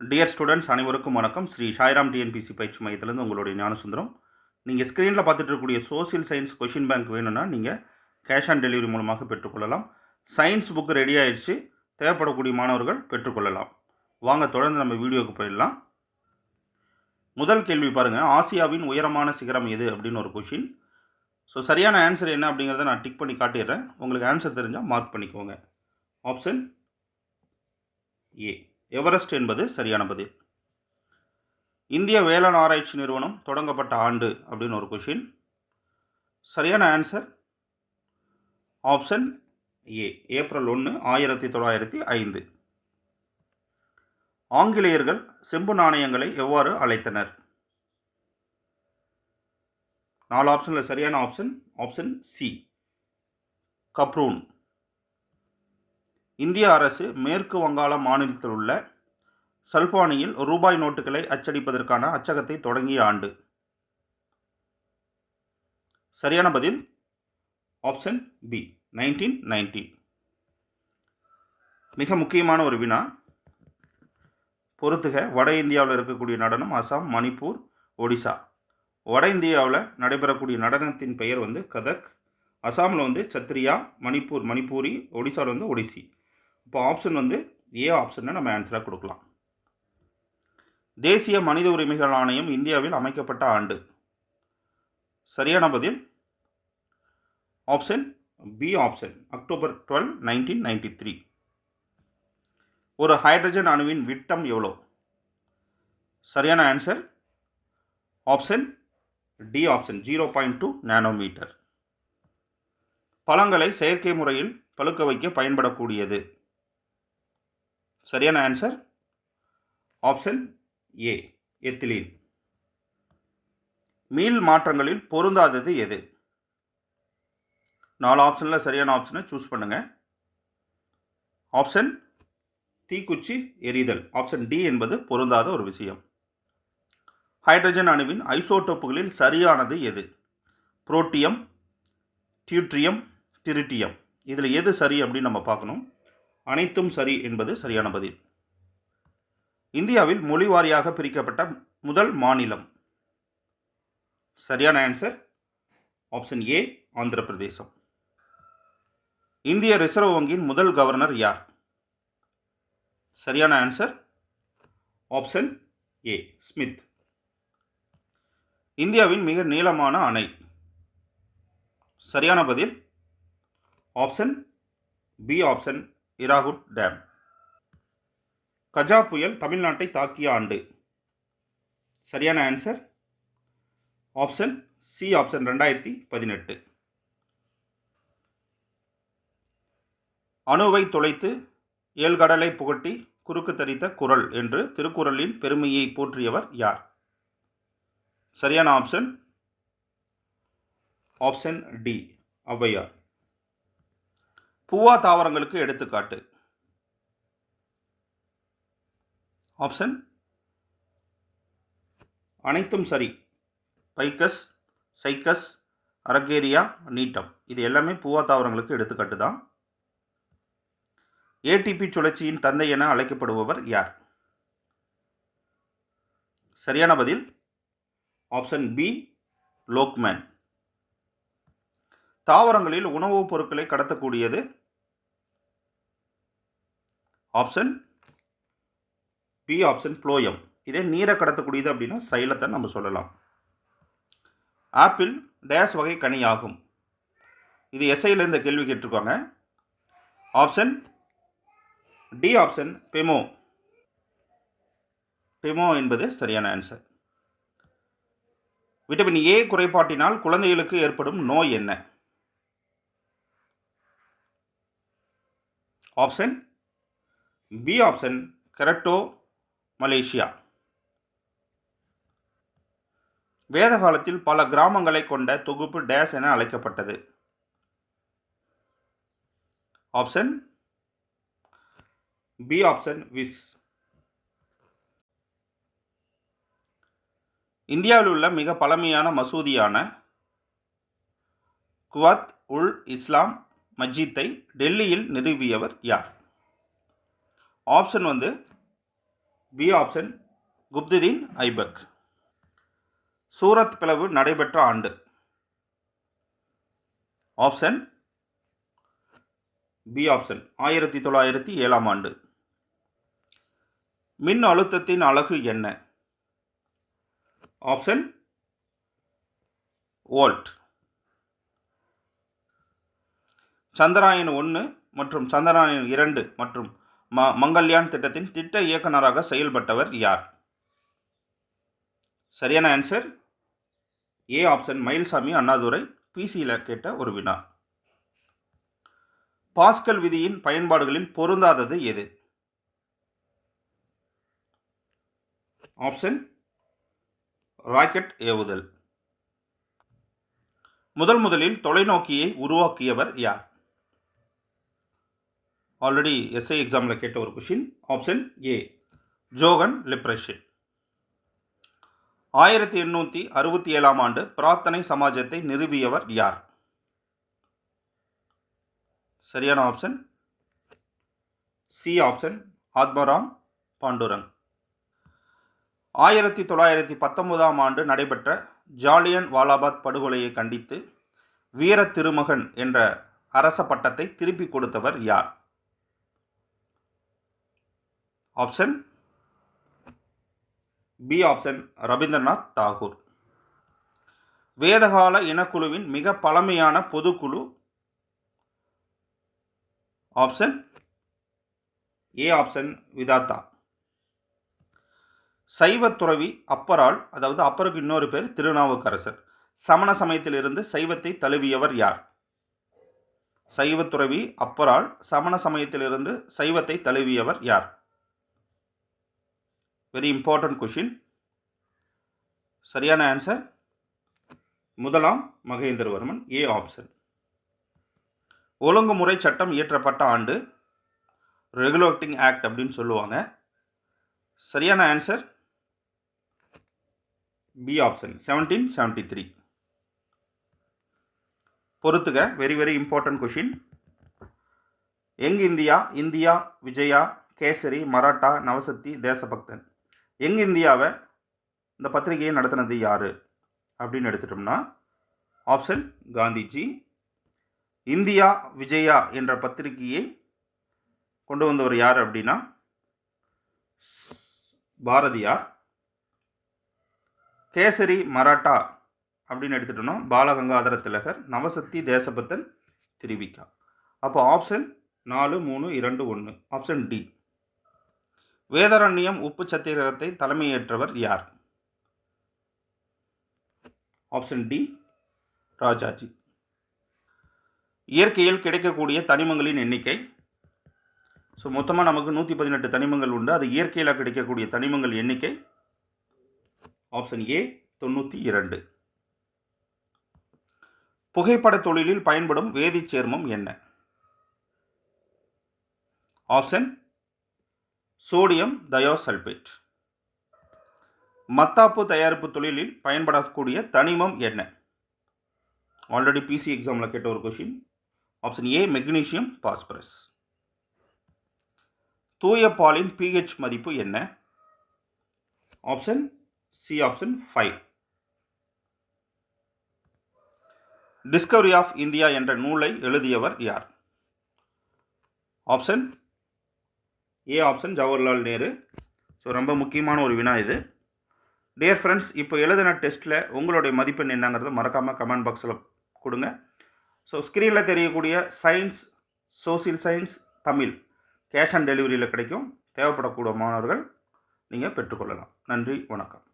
Dear students அனைவருக்கும் வணக்கம். Sri Sairam TNPSC பயிற்சி மையத்திலேருந்து உங்களுடைய ஞானசுந்தரம். நீங்கள் ஸ்க்ரீனில் பார்த்துட்டு இருக்கக்கூடிய சோசியல் சயின்ஸ் கொஷின் பேங்க் வேணும்னா நீங்கள் கேஷ் ஆன் டெலிவரி மூலமாக பெற்றுக்கொள்ளலாம். சயின்ஸ் புக் ரெடி ஆயிடுச்சு. தேவைப்படக்கூடிய மாணவர்கள் பெற்றுக்கொள்ளலாம். வாங்க தொடர்ந்து நம்ம வீடியோவுக்கு போயிடலாம். முதல் கேள்வி பாருங்கள் ஆசியாவின் உயரமான சிகரம் எது அப்படின்னு ஒரு கொஷின் ஸோ சரியான ஆன்சர் என்ன அப்படிங்கிறத நான் டிக் பண்ணி காட்டிடுறேன். உங்களுக்கு ஆன்சர் தெரிஞ்சால் மார்க் பண்ணிக்கோங்க. ஆப்ஷன் ஏ எவரெஸ்ட் என்பது சரியான பதில். இந்திய வேளாண் ஆராய்ச்சி நிறுவனம் தொடங்கப்பட்ட ஆண்டு அப்படின்னு ஒரு கொஷின் சரியான ஆன்சர் ஆப்ஷன் ஏ ஏப்ரல் ஒன்று ஆயிரத்தி தொள்ளாயிரத்தி ஐந்து. ஆங்கிலேயர்கள் செம்பு நாணயங்களை எவ்வாறு அழைத்தனர்? நாலு ஆப்ஷனில் சரியான ஆப்ஷன் ஆப்ஷன் சி கப்ரூன். இந்திய அரசு மேற்கு வங்காள மாநிலத்தில் உள்ள சல்பானியில் ரூபாய் நோட்டுகளை அச்சடிப்பதற்கான அச்சகத்தை தொடங்கிய ஆண்டு. சரியான பதில்? ஆப்ஷன் பி நைன்டீன் நைன்டி மிக முக்கியமான ஒரு வினா. பொறுத்துக வட இந்தியாவில் இருக்கக்கூடிய நடனம் அசாம் மணிப்பூர் ஒடிசா. வட இந்தியாவில் நடைபெறக்கூடிய நடனத்தின் பெயர் வந்து கதக். அசாமில் வந்து சத்ரியா மணிப்பூர் மணிப்பூரி ஒடிசாவில் வந்து ஒடிசி. இப்போ ஆப்ஷன் வந்து ஏ ஆப்ஷனை நம்ம ஆன்சராக கொடுக்கலாம். தேசிய மனித உரிமைகள் ஆணையம் இந்தியாவில் அமைக்கப்பட்ட ஆண்டு. சரியான பதில்? Option B option October twelve nineteen ninety three ஒரு ஹைட்ரஜன் அணுவின் விட்டம் எவ்வளோ? சரியான answer option D option zero point two nanometre பழங்களை செயற்கை முறையில் பழுக்க வைக்க பயன்படக்கூடியது. சரியான ஆன்சர் ஆப்ஷன் ஏ எத்திலீன். மீள் மாற்றங்களில் பொருந்தாதது எது? நாலு ஆப்ஷனில் சரியான ஆப்ஷனை சூஸ் பண்ணுங்கள் ஆப்ஷன் தீக்குச்சி எரிதல். ஆப்ஷன் டி என்பது பொருந்தாத ஒரு விஷயம். ஹைட்ரஜன் அணுவின் ஐசோட்டோப்புகளில் சரியானது எது? புரோட்டியம் டியூட்ரியம் டிரிட்டியம் இதில் எது சரி அப்படின்னு நம்ம பார்க்கணும். அனைத்தும் சரி என்பது சரியான பதில். இந்தியாவில் மொழி வாரியாக பிரிக்கப்பட்ட முதல் மாநிலம். சரியான ஆன்சர் ஆப்ஷன் ஏ ஆந்திர பிரதேசம் இந்திய ரிசர்வ் வங்கியின் முதல் கவர்னர் யார்? சரியான ஆன்சர் ஆப்ஷன் ஏ ஸ்மித் இந்தியாவின் மிக நீளமான அணை. சரியான பதில்? Option B option Hirakud dam Gaja புயல் தமிழ்நாட்டை தாக்கிய ஆண்டு. சரியான ஆன்சர் ஆப்ஷன் சி ஆப்ஷன் ரெண்டாயிரத்தி பதினெட்டு. அணுவை தொலைத்து ஏழ்கடலை புகட்டி குறுக்கு தரித்த குரல் என்று திருக்குறளின் பெருமையை போற்றியவர் யார்? சரியான ஆப்ஷன் ஆப்ஷன் டி ஔவையார். பூவா தாவரங்களுக்கு எடுத்துக்காட்டு. ஆப்ஷன் அனைத்தும் சரி. பைக்கஸ் சைக்கஸ் அரகேரியா நீட்டம். இது எல்லாமே பூவா தாவரங்களுக்கு எடுத்துக்காட்டு தான். ஏடிபி சுழற்சியின் தந்தை என அழைக்கப்படுபவர் யார்? சரியான பதில்? ஆப்ஷன் பி லோக்மேன் தாவரங்களில் உணவுப் பொருட்களை கடத்தக்கூடியது? ஆப்ஷன் பி ஆப்ஷன் ப்ளோயம் இதே நீரை கடத்தக்கூடியது அப்படின்னா சைலத்தை நம்ம சொல்லலாம். ஆப்பிள் டேஸ் வகை கனி ஆகும். இது எஸ்ஐயில் இந்த கேள்வி கேட்டிருக்காங்க. ஆப்ஷன் டி ஆப்ஷன் பெமோ பெமோ என்பது சரியான ஆன்சர் விட்டமின் ஏ குறைபாட்டினால் குழந்தைகளுக்கு ஏற்படும் நோய் என்ன? ஆப்ஷன் பி ஆப்ஷன் கரெக்டோ மலேசியா. வேத காலத்தில் பல கிராமங்களை கொண்ட தொகுப்பு டேஸ் என அழைக்கப்பட்டது. ஆப்ஷன் பி ஆப்ஷன் விஸ். இந்தியாவில் உள்ள மிக பழமையான மசூதியான குவாத் உல் இஸ்லாம் மஜித்தை டெல்லியில் நிறுவியவர் யார்? ஆப்ஷன் வந்து பி ஆப்ஷன் குப்துதீன் ஐபக். சூரத் பிளவு நடைபெற்ற ஆண்டு. ஆப்ஷன் பி ஆப்ஷன் ஆயிரத்தி தொள்ளாயிரத்தி ஏழாம் ஆண்டு. மின் அழுத்தத்தின் அலகு என்ன? ஆப்ஷன் வோல்ட் சந்திராயன் ஒன்று மற்றும் சந்திராயன் இரண்டு மற்றும் ம மங்கல்யான் திட்டத்தின் திட்ட இயக்குநராக செயல்பட்டவர் யார்? சரியான answer A option Mylswamy Annadurai பிசியில் கேட்ட ஒரு வினா. பாஸ்கல் விதியின் பயன்பாடுகளில் பொருந்தாதது எது? ஆப்ஷன் ராக்கெட் ஏவுதல். முதல் முதலில் தொலைநோக்கியை உருவாக்கியவர் யார்? ஆல்ரெடி எஸ்ஐ எக்ஸாமில் கேட்ட ஒரு கொஷின் ஆப்ஷன் ஏ ஜோகன் லிப்ரெஷன். ஆயிரத்தி எண்ணூற்றி அறுபத்தி ஏழாம் ஆண்டு பிரார்த்தனை சமாஜத்தை நிறுவியவர் யார்? சரியான option C option Atmaram Pandurang. ஆயிரத்தி தொள்ளாயிரத்தி பத்தொன்பதாம் ஆண்டு நடைபெற்ற ஜாலியன் வாலாபாத் படுகொலையை கண்டித்து வீர திருமகன் என்ற அரச பட்டத்தை திருப்பிக் கொடுத்தவர் யார்? Option B option Rabindranath Tagore வேதகால இனக்குழுவின் மிக பழமையான பொதுக்குழு. ஆப்ஷன் ஏ ஆப்ஷன் விதாத்தா சைவத்துறவி அப்பரால் அதாவது அப்பருக்கு இன்னொரு பேர் திருநாவுக்கரசர். சமண சமயத்திலிருந்து சைவத்தை தழுவியவர் யார்? சைவத்துறவி அப்பரால் சமண சமயத்திலிருந்து சைவத்தை தழுவியவர் யார்? வெரி இம்பார்ட்டண்ட் கொஷின் சரியான ஆன்சர் முதலாம் மகேந்திரவர்மன் ஏ ஆப்ஷன் ஒழுங்குமுறை சட்டம் இயற்றப்பட்ட ஆண்டு ரெகுலேட்டிங் ஆக்ட் அப்படின்னு சொல்லுவாங்க. சரியான answer B option seventeen seventy three பொறுத்துக very very important question young India? India Vijaya Kesari Maratha Navasakthi Desabhakthan. எங்கள் இந்தியாவை இந்த பத்திரிகையை நடத்தினது யார்? அப்படின்னு எடுத்துட்டோம்னா ஆப்ஷன் காந்திஜி. இந்தியா விஜயா என்ற பத்திரிகையை கொண்டு வந்தவர் யார் அப்படின்னா பாரதியார். கேசரி மராட்டா அப்படின்னு எடுத்துட்டோம்னா பாலகங்காதர திலகர் நவசக்தி தேசபத்தன் திருவிக்கா. அப்போ ஆப்ஷன் நாலு மூணு இரண்டு ஒன்று ஆப்ஷன் டி வேதரண்யம் உப்பு சத்திரகத்தை தலைமையேற்றவர் யார்? Option D Rajaji. இயற்கையில் கிடைக்கக்கூடிய தனிமங்களின் எண்ணிக்கை. ஸோ மொத்தமாக நமக்கு நூற்றி பதினெட்டு தனிமங்கள் உண்டு. அது இயற்கையில் கிடைக்கக்கூடிய தனிமங்கள் எண்ணிக்கை. ஆப்ஷன் ஏ தொண்ணூற்றி இரண்டு. புகைப்பட தொழிலில் பயன்படும் வேதிச் சேர்மம் என்ன? ஆப்ஷன் சோடியம் தயோசல்பேட் மத்தாப்பு தயாரிப்பு தொழிலில் பயன்படக்கூடிய தனிமம் என்ன? ஆல்ரெடி பிசி எக்ஸாமில் கேட்ட ஒரு question option A magnesium phosphorus தூய பாலின் பிஹெச் மதிப்பு என்ன? Option C option five discovery of India என்ற நூலை எழுதியவர் யார்? Option A option Jawaharlal Nehru. So ரொம்ப முக்கியமான ஒரு வினா இது. டியர் ஃப்ரெண்ட்ஸ் இப்போ எழுதின டெஸ்ட்டில் உங்களுடைய மதிப்பெண் என்னங்கிறத மறக்காமல் கமெண்ட் பாக்ஸில் கொடுங்க. ஸோ ஸ்க்ரீனில் தெரியக்கூடிய science social science Tamil cash on டெலிவரியில் கிடைக்கும். தேவைப்படக்கூடிய மாணவர்கள் நீங்கள் பெற்றுக்கொள்ளலாம். நன்றி வணக்கம்.